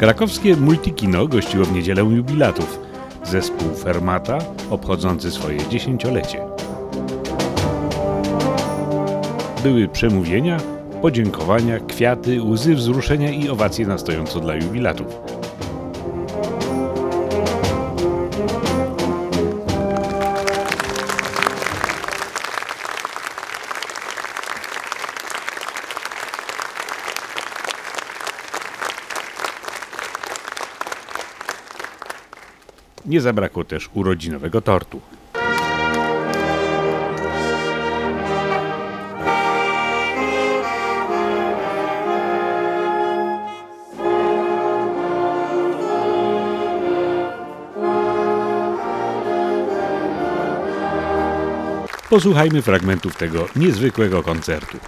Krakowskie Multikino gościło w niedzielę jubilatów. Zespół Fermata obchodzący swoje dziesięciolecie. Były przemówienia, podziękowania, kwiaty, łzy wzruszenia i owacje na stojąco dla jubilatów. Nie zabrakło też urodzinowego tortu. Posłuchajmy fragmentów tego niezwykłego koncertu.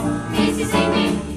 Mississippi.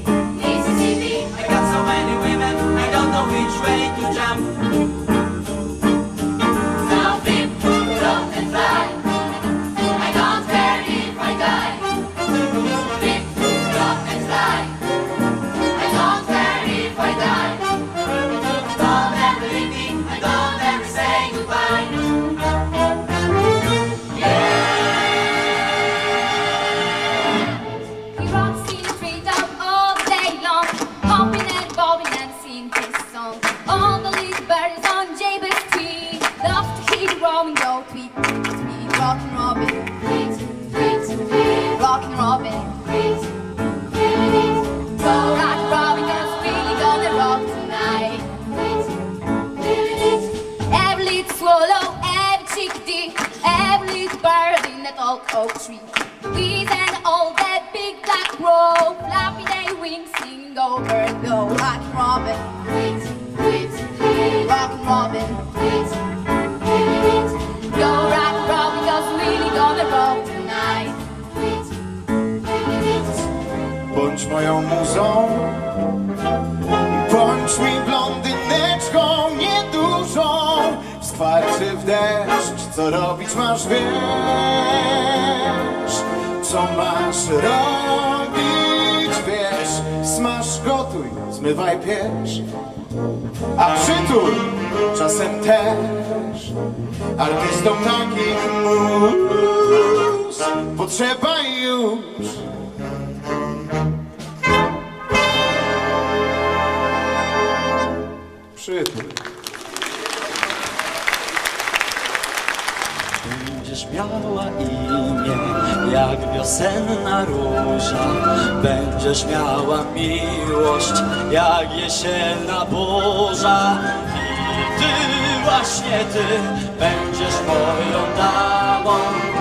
moją muzą Bądź mi blondyneczką niedużą W skwarczy w deszcz, co robić masz wiesz. Co masz robić wiesz. Smaż, gotuj, zmywaj, piecz. A przytul czasem też. Artystom takich mus Potrzeba już Będziesz miała imię jak wiosenna róża. Będziesz miała miłość jak jesienna burza. I ty, właśnie ty, będziesz moją damą.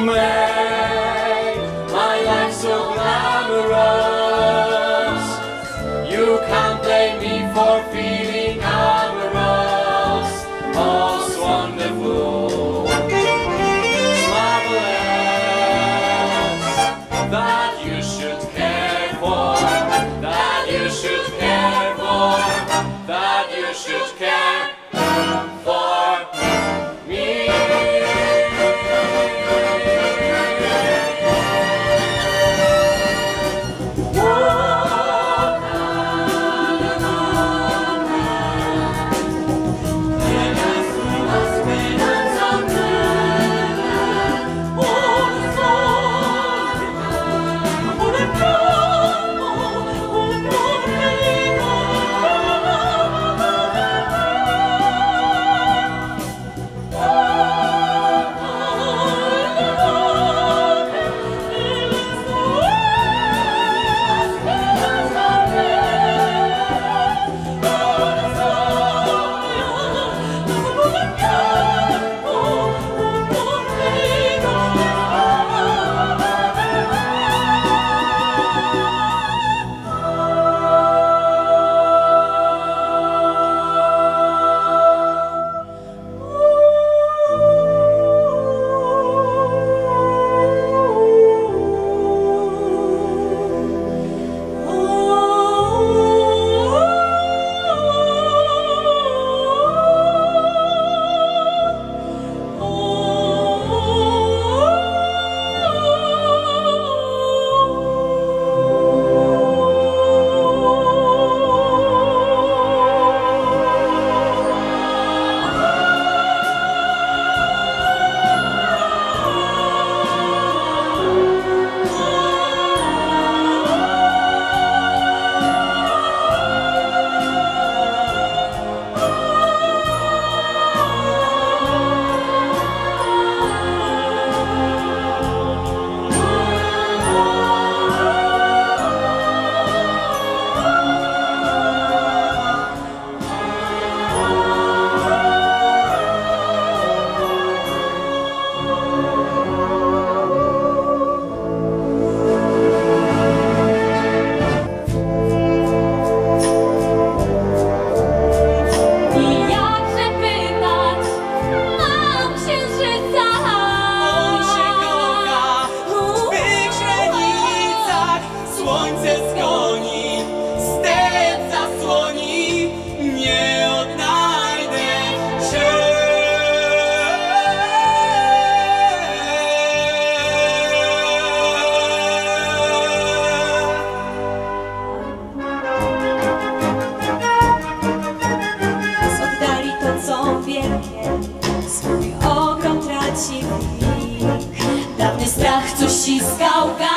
man. X Calcário.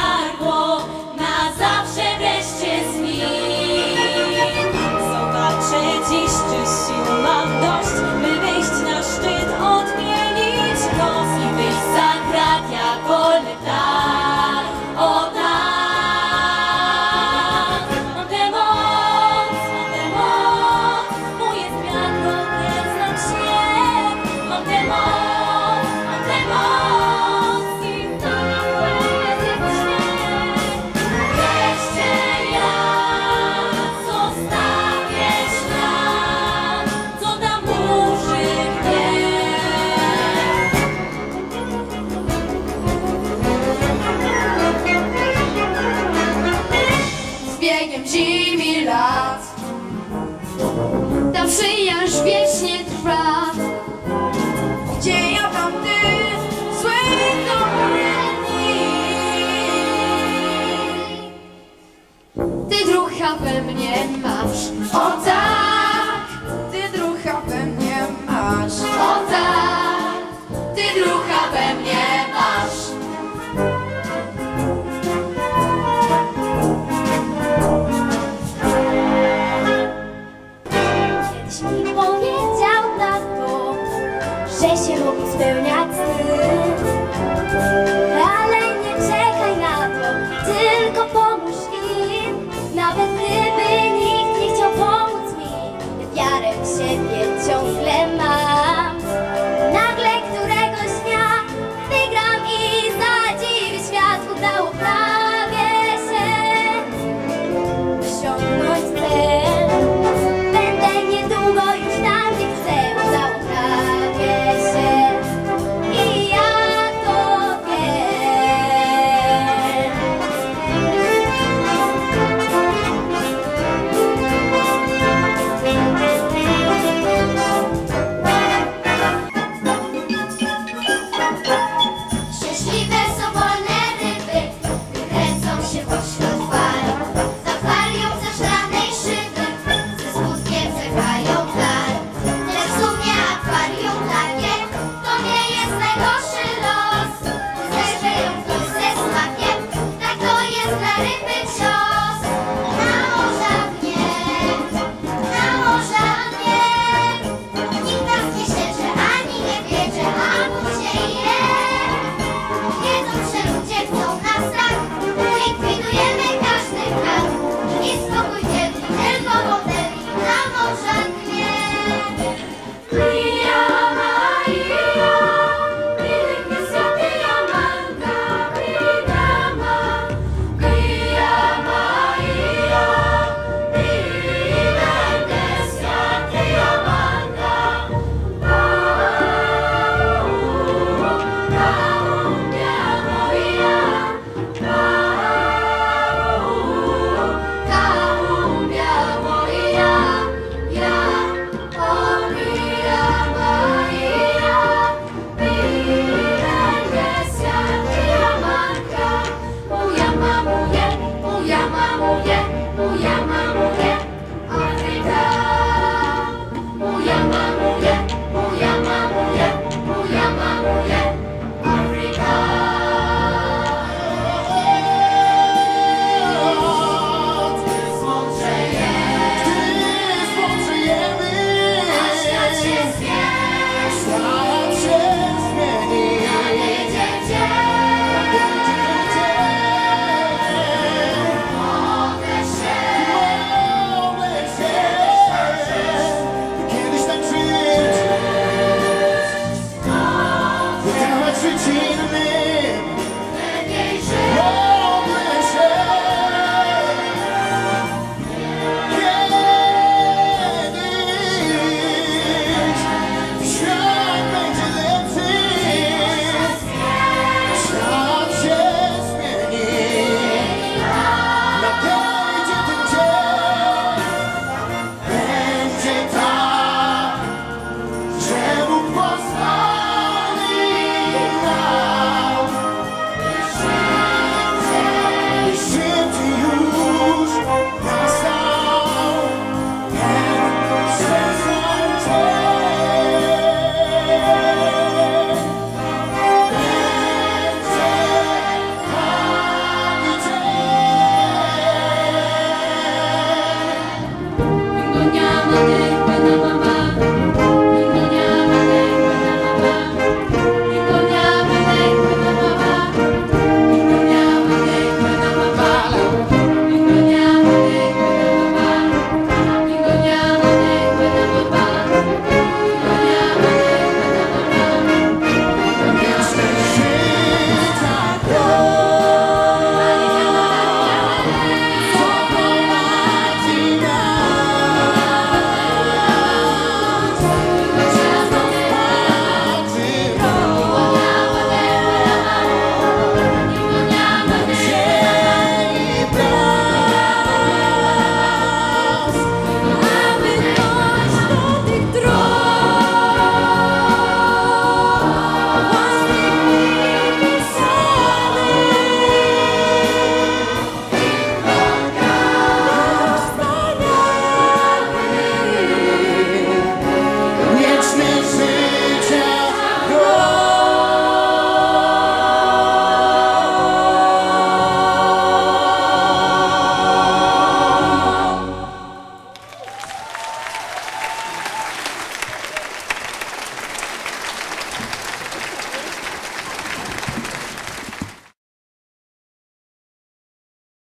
We mnie masz, o tak siebie ciągle.